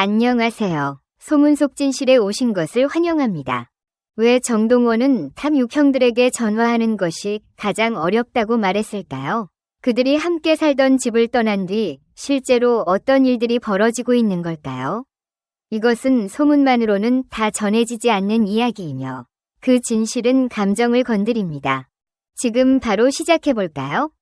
안녕하세요. 소문속진실에 오신 것을 환영합니다. 왜 정동원은 탑 육형들에게 전화하는 것이 가장 어렵다고 말했을까요? 그들이 함께 살던 집을 떠난 뒤 실제로 어떤 일들이 벌어지고 있는 걸까요? 이것은 소문만으로는 다 전해지지 않는 이야기이며 그 진실은 감정을 건드립니다. 지금 바로 시작해볼까요?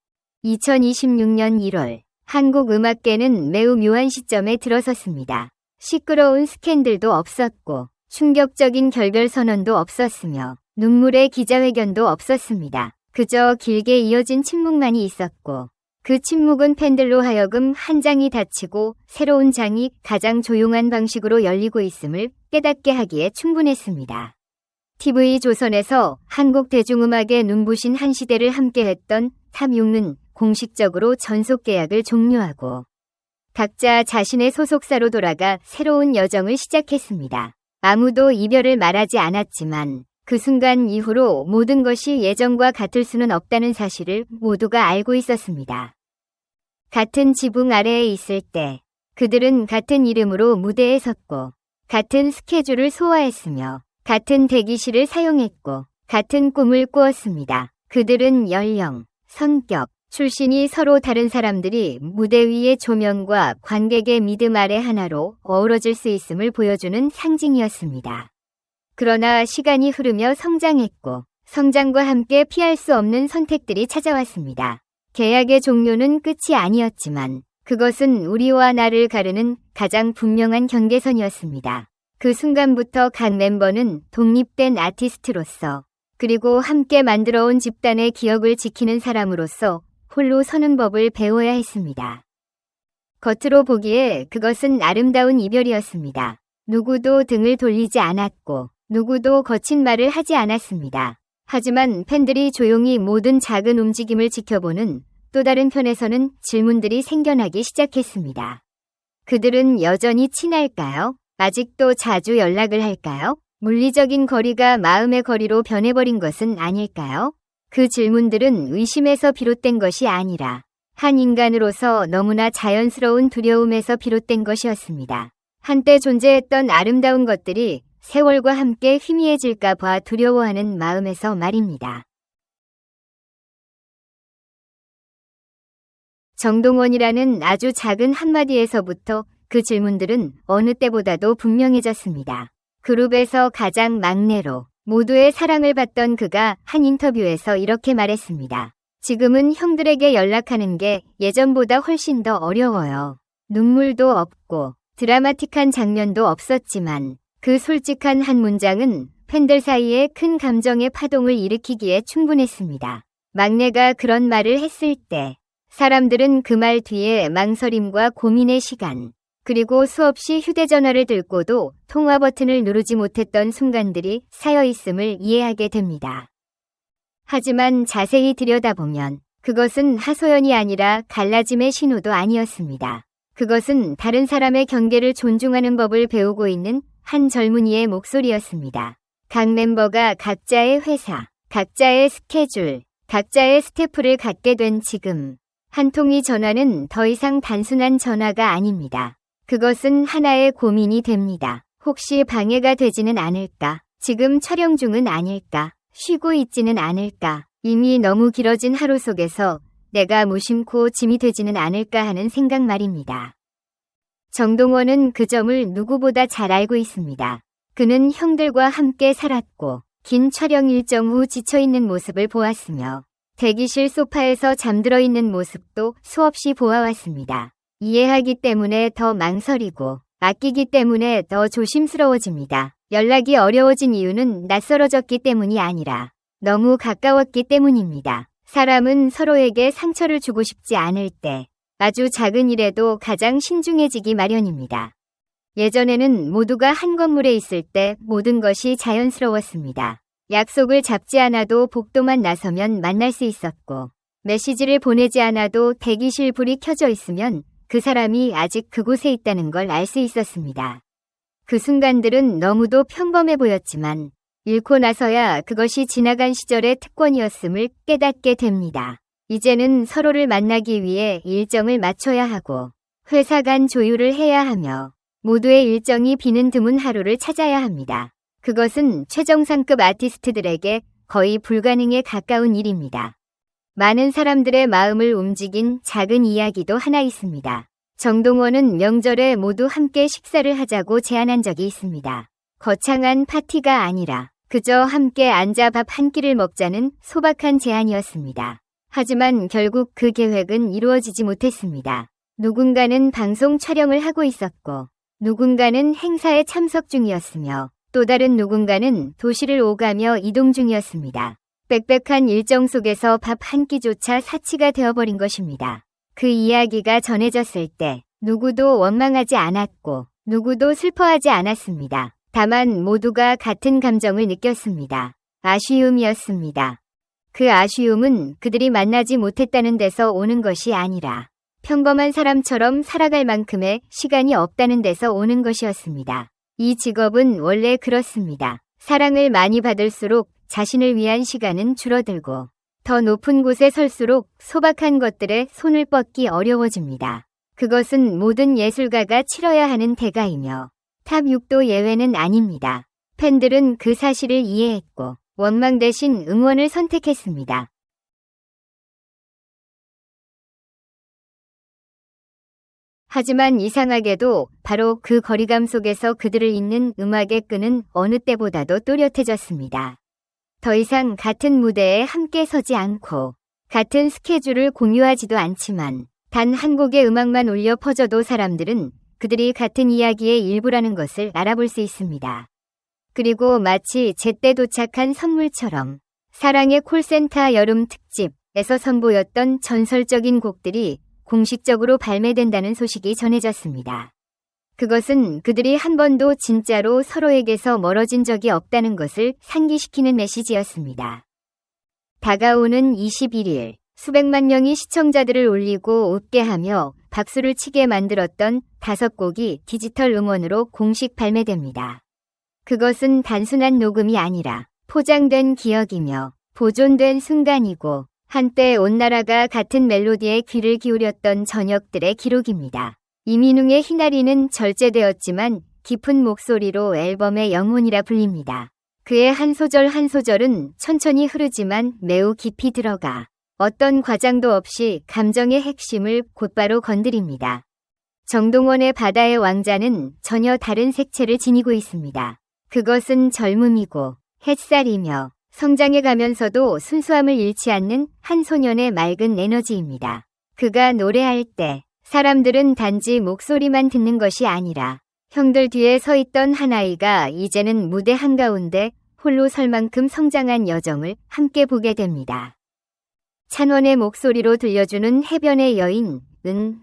2026년 1월 한국 음악계는 매우 묘한 시점에 들어섰습니다. 시끄러운 스캔들도 없었고 충격적인 결별 선언도 없었으며 눈물의 기자회견도 없었습니다. 그저 길게 이어진 침묵만이 있었고 그 침묵은 팬들로 하여금 한 장이 닫히고 새로운 장이 가장 조용한 방식으로 열리고 있음을 깨닫게 하기에 충분했습니다. TV 조선에서 한국 대중음악의 눈부신 한 시대를 함께했던 탑6는 공식적으로 전속 계약을 종료하고 각자 자신의 소속사로 돌아가 새로운 여정을 시작했습니다. 아무도 이별을 말하지 않았지만 그 순간 이후로 모든 것이 예전과 같을 수는 없다는 사실을 모두가 알고 있었습니다. 같은 지붕 아래에 있을 때 그들은 같은 이름으로 무대에 섰고 같은 스케줄을 소화했으며 같은 대기실을 사용했고 같은 꿈을 꾸었습니다. 그들은 연령, 성격, 출신이 서로 다른 사람들이 무대 위의 조명과 관객의 믿음 아래 하나로 어우러질 수 있음을 보여주는 상징이었습니다. 그러나 시간이 흐르며 성장했고 성장과 함께 피할 수 없는 선택들이 찾아왔습니다. 계약의 종료는 끝이 아니었지만 그것은 우리와 나를 가르는 가장 분명한 경계선이었습니다. 그 순간부터 각 멤버는 독립된 아티스트로서 그리고 함께 만들어온 집단의 기억을 지키는 사람으로서 홀로 서는 법을 배워야 했습니다. 겉으로 보기에 그것은 아름다운 이별이었습니다. 누구도 등을 돌리지 않았고 누구도 거친 말을 하지 않았습니다. 하지만 팬들이 조용히 모든 작은 움직임을 지켜보는 또 다른 편에서는 질문들이 생겨나기 시작했습니다. 그들은 여전히 친할까요? 아직도 자주 연락을 할까요? 물리적인 거리가 마음의 거리로 변해버린 것은 아닐까요? 그 질문들은 의심에서 비롯된 것이 아니라 한 인간으로서 너무나 자연스러운 두려움에서 비롯된 것이었습니다. 한때 존재했던 아름다운 것들이 세월과 함께 희미해질까 봐 두려워하는 마음에서 말입니다. 정동원이라는 아주 작은 한마디에서부터 그 질문들은 어느 때보다도 분명해졌습니다. 그룹에서 가장 막내로 모두의 사랑을 받던 그가 한 인터뷰에서 이렇게 말했습니다. 지금은 형들에게 연락하는 게 예전보다 훨씬 더 어려워요. 눈물도 없고 드라마틱한 장면도 없었지만 그 솔직한 한 문장은 팬들 사이에 큰 감정의 파동을 일으키기에 충분했습니다. 막내가 그런 말을 했을 때 사람들은 그 말 뒤에 망설임과 고민의 시간, 그리고 수없이 휴대전화를 들고도 통화 버튼을 누르지 못했던 순간들이 쌓여 있음을 이해하게 됩니다. 하지만 자세히 들여다보면 그것은 하소연이 아니라 갈라짐의 신호도 아니었습니다. 그것은 다른 사람의 경계를 존중하는 법을 배우고 있는 한 젊은이의 목소리였습니다. 각 멤버가 각자의 회사, 각자의 스케줄, 각자의 스태프를 갖게 된 지금 한 통의 전화는 더 이상 단순한 전화가 아닙니다. 그것은 하나의 고민이 됩니다. 혹시 방해가 되지는 않을까? 지금 촬영 중은 아닐까? 쉬고 있지는 않을까? 이미 너무 길어진 하루 속에서 내가 무심코 짐이 되지는 않을까 하는 생각 말입니다. 정동원은 그 점을 누구보다 잘 알고 있습니다. 그는 형들과 함께 살았고 긴 촬영 일정 후 지쳐있는 모습을 보았으며 대기실 소파에서 잠들어 있는 모습도 수없이 보아왔습니다. 이해하기 때문에 더 망설이고 아끼기 때문에 더 조심스러워집니다. 연락이 어려워진 이유는 낯설어졌기 때문이 아니라 너무 가까웠기 때문입니다. 사람은 서로에게 상처를 주고 싶지 않을 때 아주 작은 일에도 가장 신중해지기 마련입니다. 예전에는 모두가 한 건물에 있을 때 모든 것이 자연스러웠습니다. 약속을 잡지 않아도 복도만 나서면 만날 수 있었고 메시지를 보내지 않아도 대기실 불이 켜져 있으면 그 사람이 아직 그곳에 있다는 걸 알 수 있었습니다. 그 순간들은 너무도 평범해 보였지만 잃고 나서야 그것이 지나간 시절의 특권이었음을 깨닫게 됩니다. 이제는 서로를 만나기 위해 일정을 맞춰야 하고 회사 간 조율을 해야 하며 모두의 일정이 비는 드문 하루를 찾아야 합니다. 그것은 최정상급 아티스트들에게 거의 불가능에 가까운 일입니다. 많은 사람들의 마음을 움직인 작은 이야기도 하나 있습니다. 정동원은 명절에 모두 함께 식사를 하자고 제안한 적이 있습니다. 거창한 파티가 아니라 그저 함께 앉아 밥 한 끼를 먹자는 소박한 제안이었습니다. 하지만 결국 그 계획은 이루어지지 못했습니다. 누군가는 방송 촬영을 하고 있었고, 누군가는 행사에 참석 중이었으며, 또 다른 누군가는 도시를 오가며 이동 중이었습니다. 빽빽한 일정 속에서 밥 한 끼조차 사치가 되어버린 것입니다. 그 이야기가 전해졌을 때 누구도 원망하지 않았고 누구도 슬퍼하지 않았습니다. 다만 모두가 같은 감정을 느꼈습니다. 아쉬움이었습니다. 그 아쉬움은 그들이 만나지 못했다는 데서 오는 것이 아니라 평범한 사람처럼 살아갈 만큼의 시간이 없다는 데서 오는 것이었습니다. 이 직업은 원래 그렇습니다. 사랑을 많이 받을수록 자신을 위한 시간은 줄어들고 더 높은 곳에 설수록 소박한 것들에 손을 뻗기 어려워집니다. 그것은 모든 예술가가 치러야 하는 대가이며 탑 6도 예외는 아닙니다. 팬들은 그 사실을 이해했고 원망 대신 응원을 선택했습니다. 하지만 이상하게도 바로 그 거리감 속에서 그들을 잇는 음악의 끈은 어느 때보다도 또렷해졌습니다. 더 이상 같은 무대에 함께 서지 않고 같은 스케줄을 공유하지도 않지만 단 한 곡의 음악만 울려 퍼져도 사람들은 그들이 같은 이야기의 일부라는 것을 알아볼 수 있습니다. 그리고 마치 제때 도착한 선물처럼 사랑의 콜센터 여름 특집에서 선보였던 전설적인 곡들이 공식적으로 발매된다는 소식이 전해졌습니다. 그것은 그들이 한 번도 진짜로 서로에게서 멀어진 적이 없다는 것을 상기시키는 메시지였습니다. 다가오는 21일, 수백만 명이 시청자들을 올리고 웃게 하며 박수를 치게 만들었던 다섯 곡이 디지털 음원으로 공식 발매됩니다. 그것은 단순한 녹음이 아니라 포장된 기억이며 보존된 순간이고 한때 온 나라가 같은 멜로디에 귀를 기울였던 저녁들의 기록입니다. 이민웅의 희나리는 절제되었지만 깊은 목소리로 앨범의 영혼이라 불립니다. 그의 한 소절 한 소절은 천천히 흐르지만 매우 깊이 들어가 어떤 과장도 없이 감정의 핵심을 곧바로 건드립니다. 정동원의 바다의 왕자는 전혀 다른 색채를 지니고 있습니다. 그것은 젊음이고 햇살이며 성장해 가면서도 순수함을 잃지 않는 한 소년의 맑은 에너지입니다. 그가 노래할 때 사람들은 단지 목소리만 듣는 것이 아니라 형들 뒤에 서 있던 한 아이가 이제는 무대 한가운데 홀로 설 만큼 성장한 여정을 함께 보게 됩니다. 찬원의 목소리로 들려주는 해변의 여인은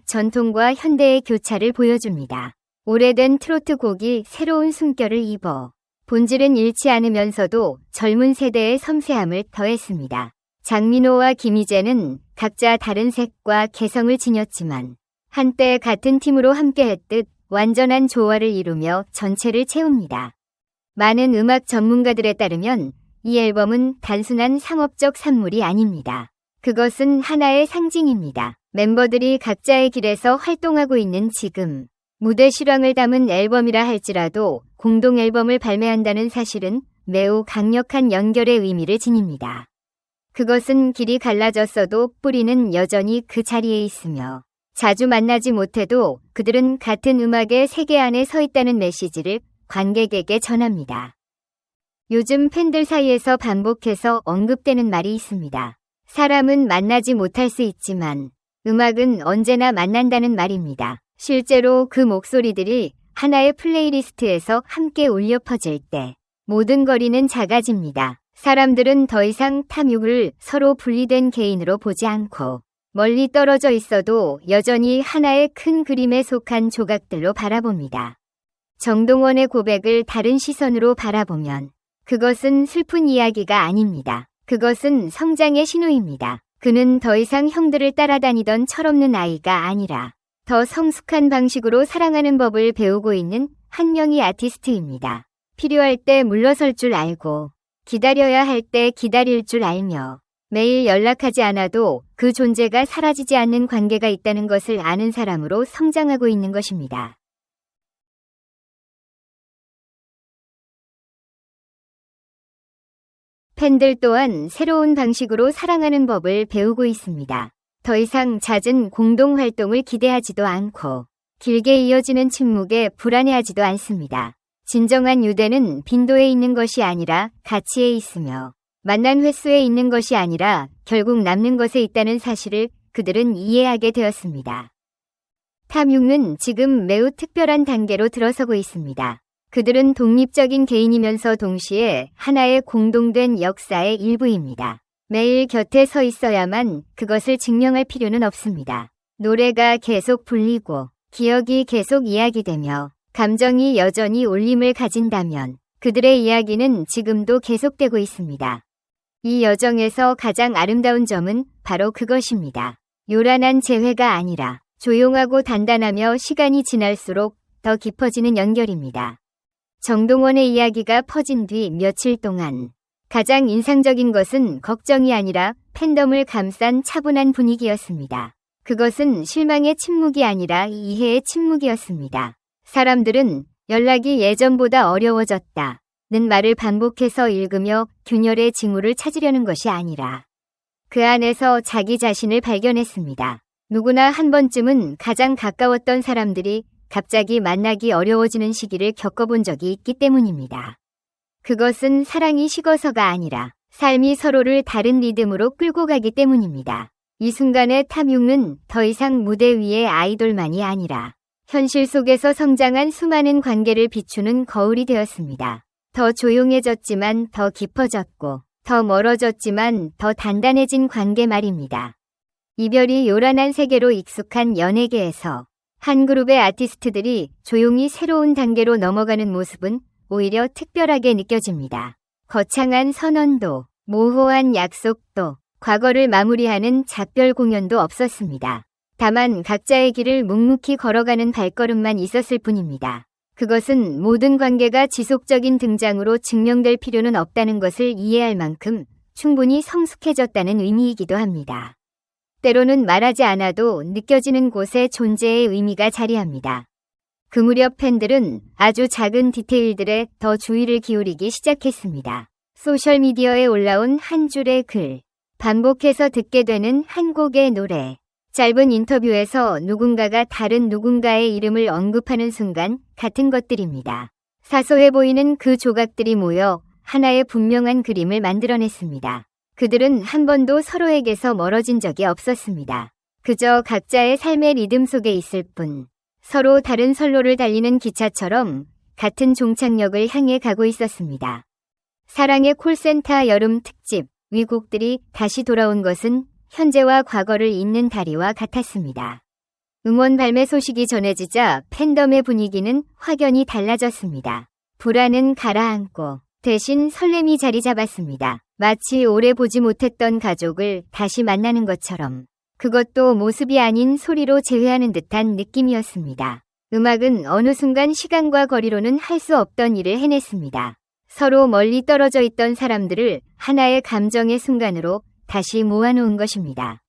전통과 현대의 교차를 보여줍니다. 오래된 트로트 곡이 새로운 숨결을 입어 본질은 잃지 않으면서도 젊은 세대의 섬세함을 더했습니다. 장민호와 김희재는 각자 다른 색과 개성을 지녔지만 한때 같은 팀으로 함께했듯 완전한 조화를 이루며 전체를 채웁니다. 많은 음악 전문가들에 따르면 이 앨범은 단순한 상업적 산물이 아닙니다. 그것은 하나의 상징입니다. 멤버들이 각자의 길에서 활동하고 있는 지금 무대 실황을 담은 앨범이라 할지라도 공동 앨범을 발매한다는 사실은 매우 강력한 연결의 의미를 지닙니다. 그것은 길이 갈라졌어도 뿌리는 여전히 그 자리에 있으며 자주 만나지 못해도 그들은 같은 음악의 세계 안에 서 있다는 메시지를 관객에게 전합니다. 요즘 팬들 사이에서 반복해서 언급되는 말이 있습니다. 사람은 만나지 못할 수 있지만 음악은 언제나 만난다는 말입니다. 실제로 그 목소리들이 하나의 플레이리스트에서 함께 울려 퍼질 때 모든 거리는 작아집니다. 사람들은 더 이상 탐욕을 서로 분리된 개인으로 보지 않고 멀리 떨어져 있어도 여전히 하나의 큰 그림에 속한 조각들로 바라봅니다. 정동원의 고백을 다른 시선으로 바라보면 그것은 슬픈 이야기가 아닙니다. 그것은 성장의 신호입니다. 그는 더 이상 형들을 따라다니던 철없는 아이가 아니라 더 성숙한 방식으로 사랑하는 법을 배우고 있는 한 명의 아티스트입니다. 필요할 때 물러설 줄 알고 기다려야 할 때 기다릴 줄 알며 매일 연락하지 않아도 그 존재가 사라지지 않는 관계가 있다는 것을 아는 사람으로 성장하고 있는 것입니다. 팬들 또한 새로운 방식으로 사랑하는 법을 배우고 있습니다. 더 이상 잦은 공동 활동을 기대하지도 않고 길게 이어지는 침묵에 불안해하지도 않습니다. 진정한 유대는 빈도에 있는 것이 아니라 가치에 있으며 만난 횟수에 있는 것이 아니라 결국 남는 것에 있다는 사실을 그들은 이해하게 되었습니다. 탐육은 지금 매우 특별한 단계로 들어서고 있습니다. 그들은 독립적인 개인이면서 동시에 하나의 공동된 역사의 일부입니다. 매일 곁에 서 있어야만 그것을 증명할 필요는 없습니다. 노래가 계속 불리고 기억이 계속 이야기되며 감정이 여전히 울림을 가진다면 그들의 이야기는 지금도 계속되고 있습니다. 이 여정에서 가장 아름다운 점은 바로 그것입니다. 요란한 재회가 아니라 조용하고 단단하며 시간이 지날수록 더 깊어지는 연결입니다. 정동원의 이야기가 퍼진 뒤 며칠 동안 가장 인상적인 것은 걱정이 아니라 팬덤을 감싼 차분한 분위기였습니다. 그것은 실망의 침묵이 아니라 이해의 침묵이었습니다. 사람들은 연락이 예전보다 어려워졌다. 는 말을 반복해서 읽으며 균열의 징후를 찾으려는 것이 아니라 그 안에서 자기 자신을 발견했습니다. 누구나 한 번쯤은 가장 가까웠던 사람들이 갑자기 만나기 어려워지는 시기를 겪어본 적이 있기 때문입니다. 그것은 사랑이 식어서가 아니라 삶이 서로를 다른 리듬으로 끌고 가기 때문입니다. 이 순간의 탐육은 더 이상 무대 위의 아이돌만이 아니라 현실 속에서 성장한 수많은 관계를 비추는 거울이 되었습니다. 더 조용해졌지만 더 깊어졌고 더 멀어졌지만 더 단단해진 관계 말입니다. 이별이 요란한 세계로 익숙한 연예계에서 한 그룹의 아티스트들이 조용히 새로운 단계로 넘어가는 모습은 오히려 특별하게 느껴집니다. 거창한 선언도, 모호한 약속도, 과거를 마무리하는 작별 공연도 없었습니다. 다만 각자의 길을 묵묵히 걸어가는 발걸음만 있었을 뿐입니다. 그것은 모든 관계가 지속적인 등장으로 증명될 필요는 없다는 것을 이해할 만큼 충분히 성숙해졌다는 의미이기도 합니다. 때로는 말하지 않아도 느껴지는 곳에 존재의 의미가 자리합니다. 그 무렵 팬들은 아주 작은 디테일들에 더 주의를 기울이기 시작했습니다. 소셜미디어에 올라온 한 줄의 글, 반복해서 듣게 되는 한 곡의 노래, 짧은 인터뷰에서 누군가가 다른 누군가의 이름을 언급하는 순간 같은 것들입니다. 사소해 보이는 그 조각들이 모여 하나의 분명한 그림을 만들어냈습니다. 그들은 한 번도 서로에게서 멀어진 적이 없었습니다. 그저 각자의 삶의 리듬 속에 있을 뿐. 서로 다른 선로를 달리는 기차처럼 같은 종착역을 향해 가고 있었습니다. 사랑의 콜센터 여름 특집 위곡들이 다시 돌아온 것은 현재와 과거를 잇는 다리와 같았습니다. 응원 발매 소식이 전해지자 팬덤의 분위기는 확연히 달라졌습니다. 불안은 가라앉고 대신 설렘이 자리 잡았습니다. 마치 오래 보지 못했던 가족을 다시 만나는 것처럼 그것도 모습이 아닌 소리로 재회하는 듯한 느낌이었습니다. 음악은 어느 순간 시간과 거리로는 할 수 없던 일을 해냈습니다. 서로 멀리 떨어져 있던 사람들을 하나의 감정의 순간으로 다시 모아놓은 것입니다.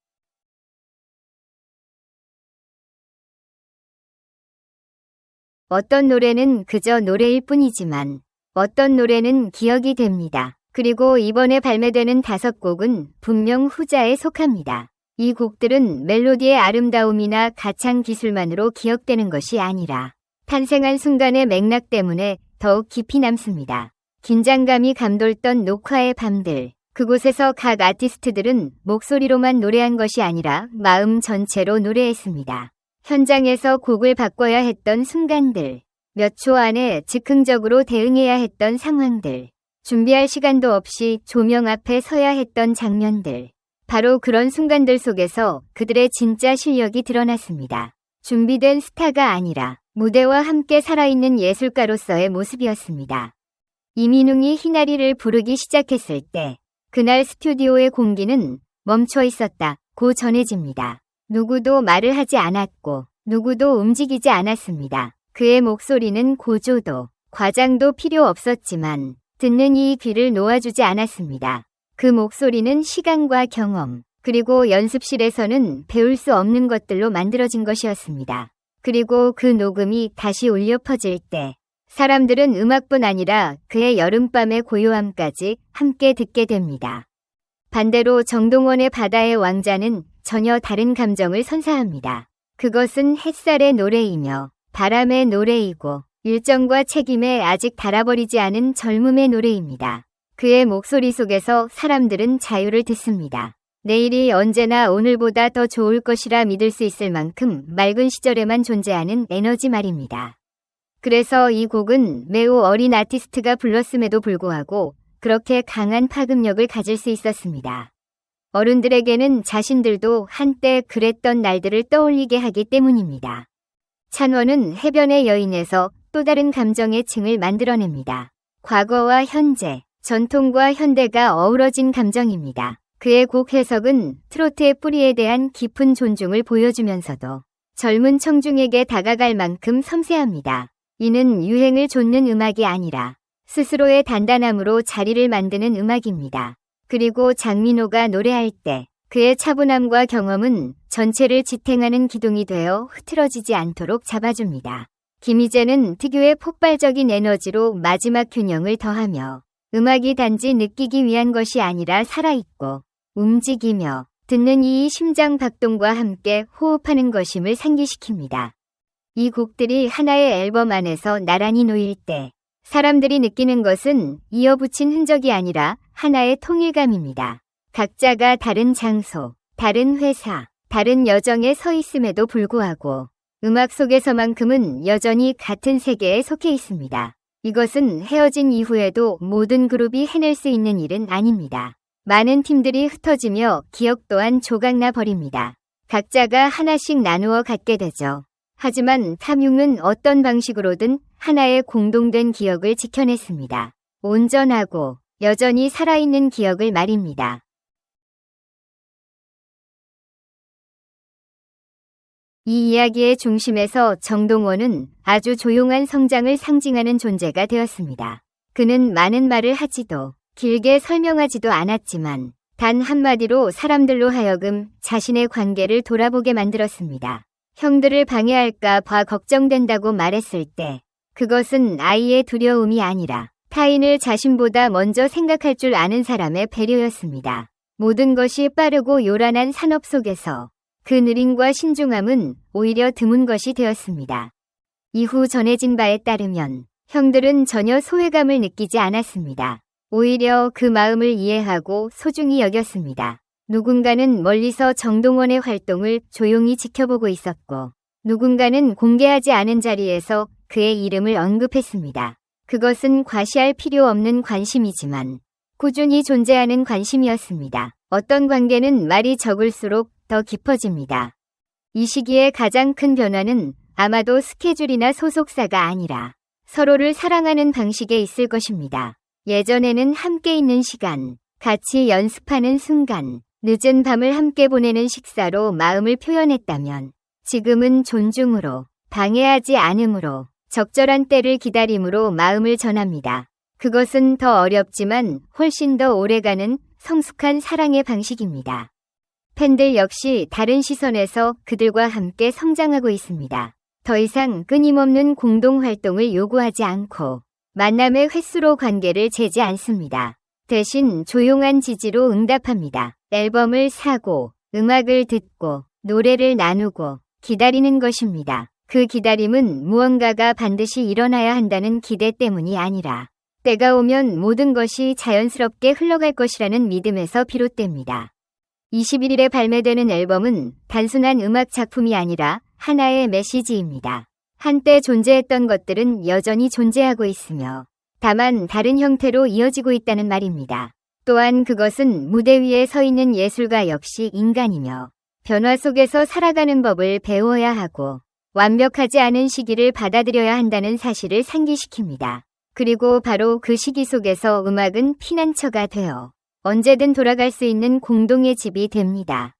어떤 노래는 그저 노래일 뿐이지만 어떤 노래는 기억이 됩니다. 그리고 이번에 발매되는 다섯 곡은 분명 후자에 속합니다. 이 곡들은 멜로디의 아름다움이나 가창 기술만으로 기억되는 것이 아니라 탄생한 순간의 맥락 때문에 더욱 깊이 남습니다. 긴장감이 감돌던 녹화의 밤들. 그곳에서 각 아티스트들은 목소리로만 노래한 것이 아니라 마음 전체로 노래했습니다. 현장에서 곡을 바꿔야 했던 순간들. 몇 초 안에 즉흥적으로 대응해야 했던 상황들. 준비할 시간도 없이 조명 앞에 서야 했던 장면들. 바로 그런 순간들 속에서 그들의 진짜 실력이 드러났습니다. 준비된 스타가 아니라 무대와 함께 살아있는 예술가로서의 모습이었습니다. 이민웅이 희나리를 부르기 시작했을 때 그날 스튜디오의 공기는 멈춰 있었다 고 전해집니다. 누구도 말을 하지 않았고 누구도 움직이지 않았습니다. 그의 목소리는 고조도 과장도 필요 없었지만 듣는 이 귀를 놓아주지 않았습니다. 그 목소리는 시간과 경험, 그리고 연습실에서는 배울 수 없는 것들로 만들어진 것이었습니다. 그리고 그 녹음이 다시 울려 퍼질 때 사람들은 음악뿐 아니라 그의 여름밤의 고요함까지 함께 듣게 됩니다. 반대로 정동원의 바다의 왕자는 전혀 다른 감정을 선사합니다. 그것은 햇살의 노래이며 바람의 노래이고 일정과 책임에 아직 달아버리지 않은 젊음의 노래입니다. 그의 목소리 속에서 사람들은 자유를 듣습니다. 내일이 언제나 오늘보다 더 좋을 것이라 믿을 수 있을 만큼 맑은 시절에만 존재하는 에너지 말입니다. 그래서 이 곡은 매우 어린 아티스트가 불렀음에도 불구하고 그렇게 강한 파급력을 가질 수 있었습니다. 어른들에게는 자신들도 한때 그랬던 날들을 떠올리게 하기 때문입니다. 찬원은 해변의 여인에서 또 다른 감정의 층을 만들어냅니다. 과거와 현재, 전통과 현대가 어우러진 감정입니다. 그의 곡 해석은 트로트의 뿌리에 대한 깊은 존중을 보여주면서도 젊은 청중에게 다가갈 만큼 섬세합니다. 이는 유행을 좇는 음악이 아니라 스스로의 단단함으로 자리를 만드는 음악입니다. 그리고 장민호가 노래할 때 그의 차분함과 경험은 전체를 지탱하는 기둥이 되어 흐트러지지 않도록 잡아줍니다. 김희재는 특유의 폭발적인 에너지로 마지막 균형을 더하며 음악이 단지 느끼기 위한 것이 아니라 살아있고 움직이며 듣는 이 심장 박동과 함께 호흡하는 것임을 상기시킵니다. 이 곡들이 하나의 앨범 안에서 나란히 놓일 때 사람들이 느끼는 것은 이어붙인 흔적이 아니라 하나의 통일감입니다. 각자가 다른 장소, 다른 회사, 다른 여정에 서 있음에도 불구하고 음악 속에서만큼은 여전히 같은 세계에 속해 있습니다. 이것은 헤어진 이후에도 모든 그룹이 해낼 수 있는 일은 아닙니다. 많은 팀들이 흩어지며 기억 또한 조각나 버립니다. 각자가 하나씩 나누어 갖게 되죠. 하지만 탐융은 어떤 방식으로든 하나의 공동된 기억을 지켜냈습니다. 온전하고 여전히 살아있는 기억을 말입니다. 이 이야기의 중심에서 정동원은 아주 조용한 성장을 상징하는 존재가 되었습니다. 그는 많은 말을 하지도 길게 설명하지도 않았지만 단 한마디로 사람들로 하여금 자신의 관계를 돌아보게 만들었습니다. 형들을 방해할까 봐 걱정된다고 말했을 때 그것은 아이의 두려움이 아니라 타인을 자신보다 먼저 생각할 줄 아는 사람의 배려였습니다. 모든 것이 빠르고 요란한 산업 속에서 그 느림과 신중함은 오히려 드문 것이 되었습니다. 이후 전해진 바에 따르면 형들은 전혀 소외감을 느끼지 않았습니다. 오히려 그 마음을 이해하고 소중히 여겼습니다. 누군가는 멀리서 정동원의 활동을 조용히 지켜보고 있었고, 누군가는 공개하지 않은 자리에서 그의 이름을 언급했습니다. 그것은 과시할 필요 없는 관심이지만 꾸준히 존재하는 관심이었습니다. 어떤 관계는 말이 적을수록 더 깊어집니다. 이 시기의 가장 큰 변화는 아마도 스케줄이나 소속사가 아니라 서로를 사랑하는 방식에 있을 것입니다. 예전에는 함께 있는 시간, 같이 연습하는 순간, 늦은 밤을 함께 보내는 식사로 마음을 표현했다면 지금은 존중으로, 방해하지 않음으로, 적절한 때를 기다림으로 마음을 전합니다. 그것은 더 어렵지만 훨씬 더 오래가는 성숙한 사랑의 방식입니다. 팬들 역시 다른 시선에서 그들과 함께 성장하고 있습니다. 더 이상 끊임없는 공동 활동을 요구하지 않고 만남의 횟수로 관계를 재지 않습니다. 대신 조용한 지지로 응답합니다. 앨범을 사고, 음악을 듣고, 노래를 나누고, 기다리는 것입니다. 그 기다림은 무언가가 반드시 일어나야 한다는 기대 때문이 아니라 때가 오면 모든 것이 자연스럽게 흘러갈 것이라는 믿음에서 비롯됩니다. 21일에 발매되는 앨범은 단순한 음악 작품이 아니라 하나의 메시지입니다. 한때 존재했던 것들은 여전히 존재하고 있으며 다만 다른 형태로 이어지고 있다는 말입니다. 또한 그것은 무대 위에 서 있는 예술가 역시 인간이며 변화 속에서 살아가는 법을 배워야 하고 완벽하지 않은 시기를 받아들여야 한다는 사실을 상기시킵니다. 그리고 바로 그 시기 속에서 음악은 피난처가 되어 언제든 돌아갈 수 있는 공동의 집이 됩니다.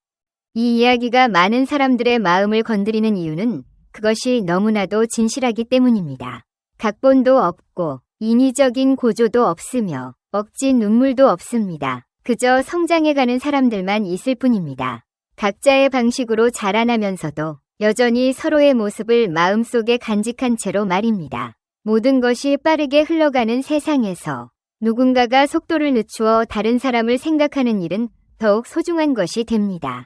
이 이야기가 많은 사람들의 마음을 건드리는 이유는 그것이 너무나도 진실하기 때문입니다. 각본도 없고 인위적인 고조도 없으며 억진 눈물도 없습니다. 그저 성장해가는 사람들만 있을 뿐입니다. 각자의 방식으로 자라나면서도 여전히 서로의 모습을 마음속에 간직한 채로 말입니다. 모든 것이 빠르게 흘러가는 세상에서 누군가가 속도를 늦추어 다른 사람을 생각하는 일은 더욱 소중한 것이 됩니다.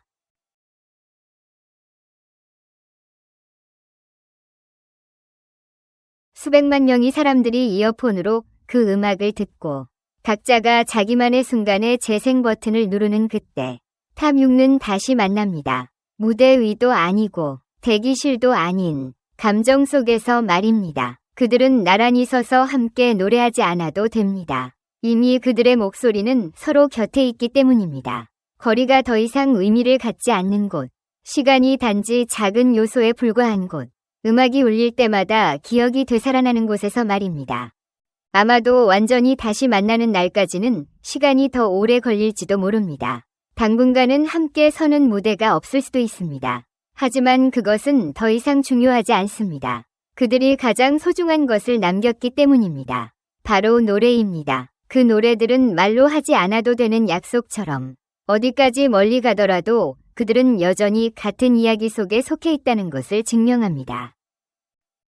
수백만 명의 사람들이 이어폰으로 그 음악을 듣고 각자가 자기만의 순간에 재생 버튼을 누르는 그때 탑6는 다시 만납니다. 무대 위도 아니고 대기실도 아닌 감정 속에서 말입니다. 그들은 나란히 서서 함께 노래하지 않아도 됩니다. 이미 그들의 목소리는 서로 곁에 있기 때문입니다. 거리가 더 이상 의미를 갖지 않는 곳, 시간이 단지 작은 요소에 불과한 곳, 음악이 울릴 때마다 기억이 되살아나는 곳에서 말입니다. 아마도 완전히 다시 만나는 날까지는 시간이 더 오래 걸릴지도 모릅니다. 당분간은 함께 서는 무대가 없을 수도 있습니다. 하지만 그것은 더 이상 중요하지 않습니다. 그들이 가장 소중한 것을 남겼기 때문입니다. 바로 노래입니다. 그 노래들은 말로 하지 않아도 되는 약속처럼 어디까지 멀리 가더라도 그들은 여전히 같은 이야기 속에 속해 있다는 것을 증명합니다.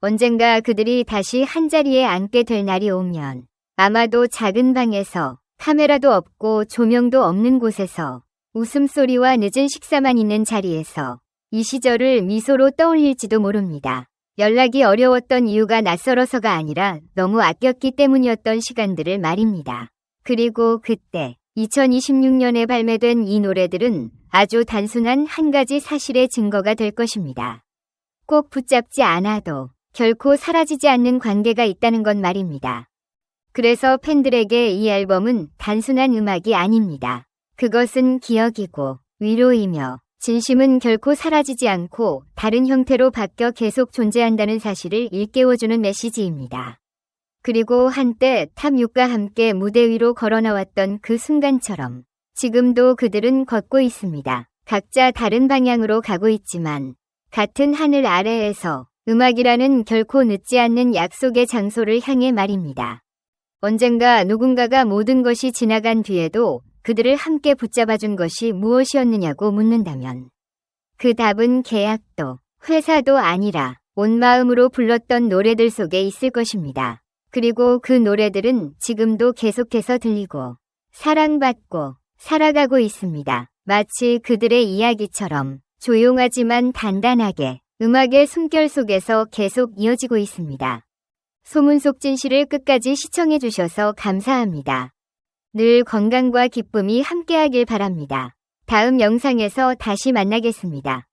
언젠가 그들이 다시 한자리에 앉게 될 날이 오면 아마도 작은 방에서 카메라도 없고 조명도 없는 곳에서 웃음소리와 늦은 식사만 있는 자리에서 이 시절을 미소로 떠올릴지도 모릅니다. 연락이 어려웠던 이유가 낯설어서가 아니라 너무 아꼈기 때문이었던 시간들을 말입니다. 그리고 그때 2026년에 발매된 이 노래들은 아주 단순한 한 가지 사실의 증거가 될 것입니다. 꼭 붙잡지 않아도 결코 사라지지 않는 관계가 있다는 건 말입니다. 그래서 팬들에게 이 앨범은 단순한 음악이 아닙니다. 그것은 기억이고 위로이며 진심은 결코 사라지지 않고 다른 형태로 바뀌어 계속 존재한다는 사실을 일깨워주는 메시지입니다. 그리고 한때 탑6과 함께 무대 위로 걸어 나왔던 그 순간처럼 지금도 그들은 걷고 있습니다. 각자 다른 방향으로 가고 있지만 같은 하늘 아래에서 음악이라는 결코 늦지 않는 약속의 장소를 향해 말입니다. 언젠가 누군가가 모든 것이 지나간 뒤에도 그들을 함께 붙잡아 준 것이 무엇이었느냐고 묻는다면 그 답은 계약도 회사도 아니라 온 마음으로 불렀던 노래들 속에 있을 것입니다. 그리고 그 노래들은 지금도 계속해서 들리고 사랑받고 살아가고 있습니다. 마치 그들의 이야기처럼 조용하지만 단단하게 음악의 숨결 속에서 계속 이어지고 있습니다. 소문 속 진실을 끝까지 시청해 주셔서 감사합니다. 늘 건강과 기쁨이 함께하길 바랍니다. 다음 영상에서 다시 만나겠습니다.